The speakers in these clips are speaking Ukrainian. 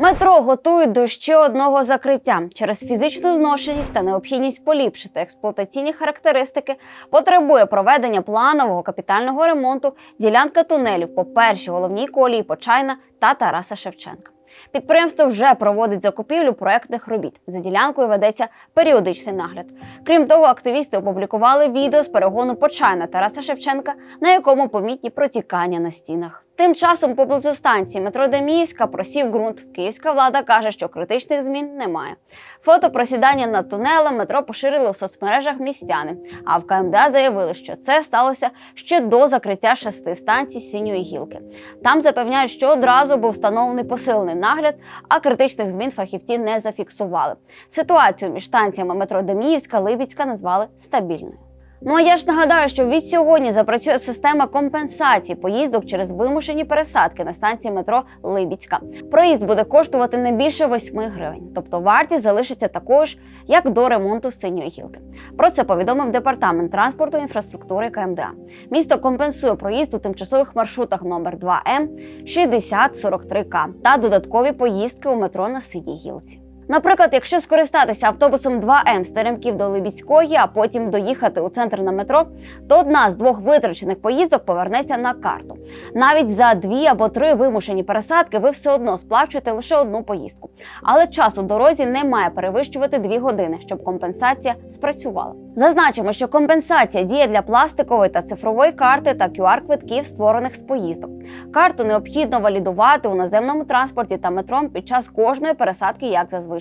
Метро готують до ще одного закриття через фізичну зношеність та необхідність поліпшити експлуатаційні характеристики. Потребує проведення планового капітального ремонту ділянка тунелів по першій головній колії Почайна та Тараса Шевченка. Підприємство вже проводить закупівлю проектних робіт. За ділянкою ведеться періодичний нагляд. Крім того, активісти опублікували відео з перегону Почайна Тараса Шевченка, на якому помітні протікання на стінах. Тим часом поблизу станції метро Деміївська просів ґрунт. Київська влада каже, що критичних змін немає. Фото просідання над тунелем метро поширили у соцмережах містяни. А в КМДА заявили, що це сталося ще до закриття шести станцій синьої гілки. Там запевняють, що одразу був встановлений посилений нагляд, а критичних змін фахівці не зафіксували. Ситуацію між станціями метро Деміївська Либідська назвали стабільною. Ну а я ж нагадаю, що від сьогодні запрацює система компенсації поїздок через вимушені пересадки на станції метро Либідська. Проїзд буде коштувати не більше 8 гривень, тобто вартість залишиться такою ж, як до ремонту синьої гілки. Про це повідомив департамент транспорту і інфраструктури КМДА. Місто компенсує проїзд у тимчасових маршрутах номер 2М 6043К та додаткові поїздки у метро на синій гілці. Наприклад, якщо скористатися автобусом 2М з Теремків до Либідської, а потім доїхати у центр на метро, то одна з двох витрачених поїздок повернеться на карту. Навіть за дві або три вимушені пересадки ви все одно сплачуєте лише одну поїздку. Але час у дорозі не має перевищувати дві години, щоб компенсація спрацювала. Зазначимо, що компенсація діє для пластикової та цифрової карти та QR-квитків, створених з поїздок. Карту необхідно валідувати у наземному транспорті та метро під час кожної пересадки, як зазвичай.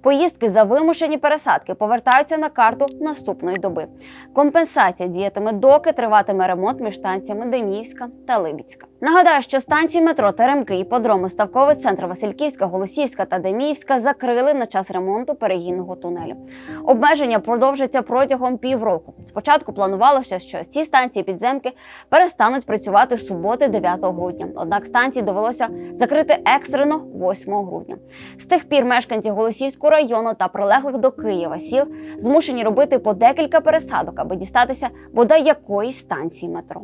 Поїздки за вимушені пересадки повертаються на карту наступної доби. Компенсація діятиме, доки триватиме ремонт між станціями Деміївська та Либідська. Нагадаю, що станції метро Теремки, іпподроми, ставковий центр Васильківська, Голосіївська та Деміївська закрили на час ремонту перегінного тунелю. Обмеження продовжаться протягом півроку. Спочатку планувалося, що ці станції підземки перестануть працювати з суботи 9 грудня. Однак станції довелося закрити екстрено 8 грудня. З тих пір мешканці Голосіївського району та прилеглих до Києва сіл змушені робити по декілька пересадок, аби дістатися бодай якоїсь станції метро.